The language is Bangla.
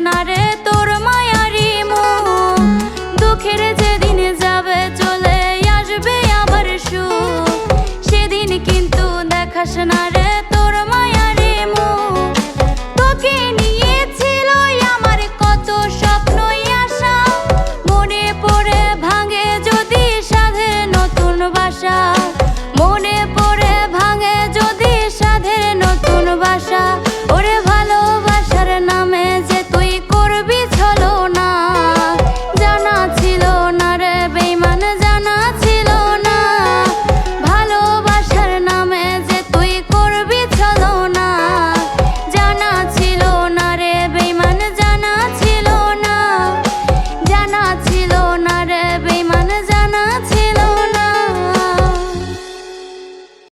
না তোর মায়ারি মো দুঃখের যেদিন যাবে চলে আসবে আবার সু সেদিন কিন্তু দেখাস না রে তোর মায়ারি মো তোকে নিয়ে ছিল আমার কত স্বপ্নই আশা। মনে পড়ে ভাঙে যদি সাধে নতুন বাসা। মনে পড়ে ভাঙে যদি সাধে নতুন বাসা।